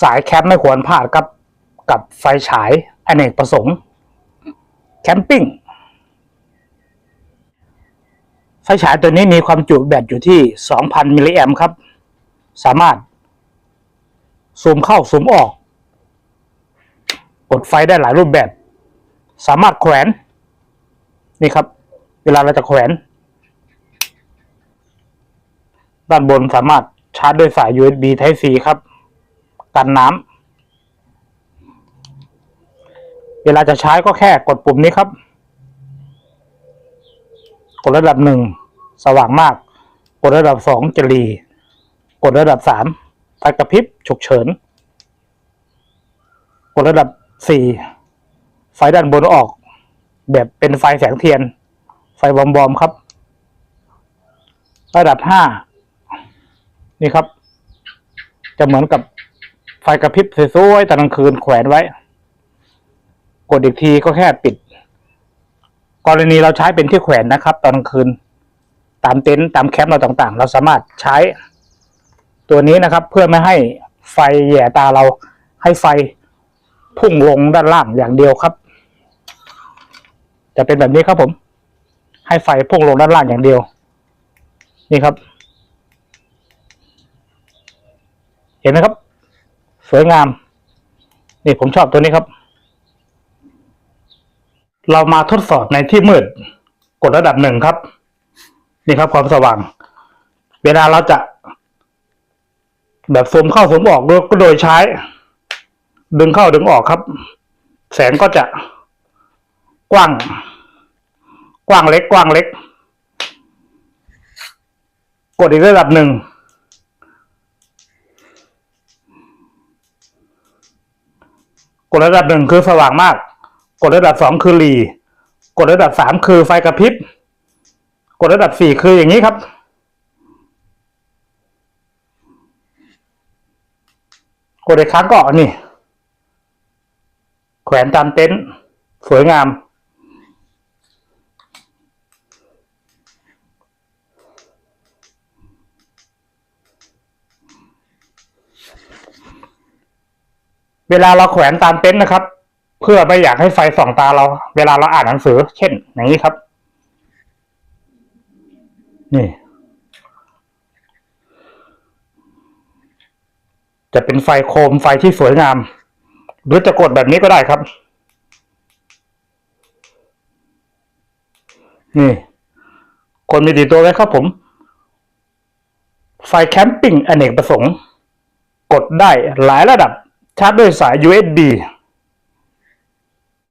สายแคมป์ไม่ควรพลาดกับ กับไฟฉายอเนกประสงค์ แคมปิ้ง ไฟฉายตัวนี้มีความจุแบตอยู่ที่ 2,000 มิลลิแอมครับ สามารถ ซูมเข้าซูมออก กดไฟได้หลายรูปแบบ สามารถแขวน นี่ครับ เวลาเราจะแขวน ด้านบนสามารถชาร์จด้วยสาย USB Type C ครับ กันน้ำเวลาจะใช้ก็แค่กดปุ่มนี้ครับ กดระดับหนึ่งสว่างมาก กดระดับสองจะรีกดระดับสามไฟกระพริบฉุกเฉิน กดระดับสี่ไฟด้านบนออก แบบเป็นไฟแสงเทียน ไฟบอมๆครับ ระดับห้านี่ครับ จะเหมือนกับ ไฟกระพริบสวยๆตอนกลางคืนแขวนไว้ กดอีกทีก็แค่ปิด กรณีเราใช้เป็นที่แขวนนะครับ ตอนกลางคืน ตามเต็นท์ตามแคมป์เราต่างๆ เราสามารถใช้ ตัวนี้นะครับ เพื่อไม่ให้ไฟแย่ตาเราให้ไฟพุ่งลงด้านล่างอย่างเดียวครับ จะเป็นแบบนี้ครับผม ให้ไฟพุ่งลงด้านล่างอย่างเดียว นี่ครับ เห็นไหมครับ สวยงาม นี่ผมชอบตัวนี้ครับ เรามาทดสอบในที่มืด กดระดับหนึ่งครับ นี่ครับความสว่าง เวลาเราจะ แบบซูมเข้าซูมออกโดยก็โดยใช้ ดึงเข้าดึงออกครับ แสงก็จะกว้าง กว้างเล็กกว้างเล็ก กดอีกระดับหนึ่ง กดระดับหนึ่งคือสว่างมาก กดระดับสองคือหลีกดระดับสามคือไฟกระพริบ กดระดับสี่คืออย่างนี้ครับ กดอีกครั้งก็นี่ แขวนตามเต็นท์สวยงาม เวลาเราแขวนตามเต็นท์นะครับ เพื่อไม่อยากให้ไฟส่องตาเรา เวลาเราอ่านหนังสือ เช่น อย่างนี้ครับ นี่ จะเป็นไฟโคมไฟที่สวยงาม หรือจะกดแบบนี้ก็ได้ครับ นี่คนมีติดตัวไว้ครับผม ไฟแคมปิ้งอเนกประสงค์ กดได้หลายระดับ ชาร์จด้วยสาย USB